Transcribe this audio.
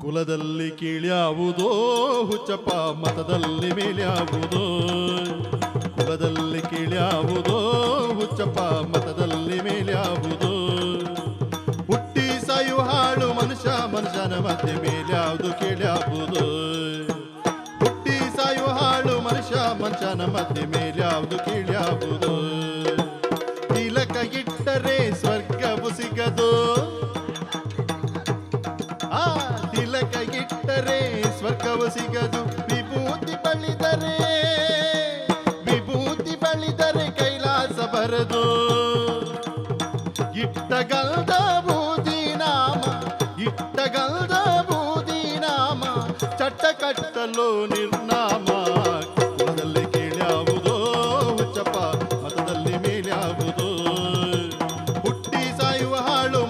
ಕುಲದಲ್ಲಿ ಕೀಳ್ಯಾವುದೋ, ಹುಚ್ಚಪ್ಪ ಮತದಲ್ಲಿ ಮೇಲ್ಯಾವುದೋ. ಕುಲದಲ್ಲಿ ಕೀಳ್ಯಾವುದೋ, ಹುಚ್ಚಪ್ಪ ಮತದಲ್ಲಿ ಮೇಲ್ಯಾವುದೋ. ಹುಟ್ಟಿ ಸಾಯು ಹಾಳು ಮನುಷ್ಯ, ಮನುಷ್ಯನ ಮಧ್ಯೆ ಮೇಲ್ಯಾವುದು ಕೀಳ್ಯಾವುದೋ. ಹುಟ್ಟಿ ಸಾಯು ಹಾಳು ಮನುಷ್ಯ, ಮನುಷ್ಯನ ಮಧ್ಯೆ ಮೇಲ್ಯಾವುದು ಕೀಳ್ಯಾವುದೋ. ತಿಲಕ ಇಟ್ಟರೆ ಸ್ವರ್ಗವು ಸಿಗದು. ಭಾಗವು ಸಿಗದು ವಿಭೂತಿ ಬಳಿದರೆ ವಿಭೂತಿ ಬಳಿದರೆ ಕೈಲಾಸ ಬರದು. ಇಟ್ಟಗಲ್ದ ಬೂದಿ ನಾಮ, ಇಟ್ಟಗಲ್ದ ಬೂದಿ ನಾಮ ಚಟ್ಟ ಕಟ್ಟಲು ನಿರ್ನಾಮ ಮತದಲ್ಲಿ ಕೀಳ್ಯಾವುದೋ ಹುಟ್ಟಿ ಸಾಯುವ ಹಾಳು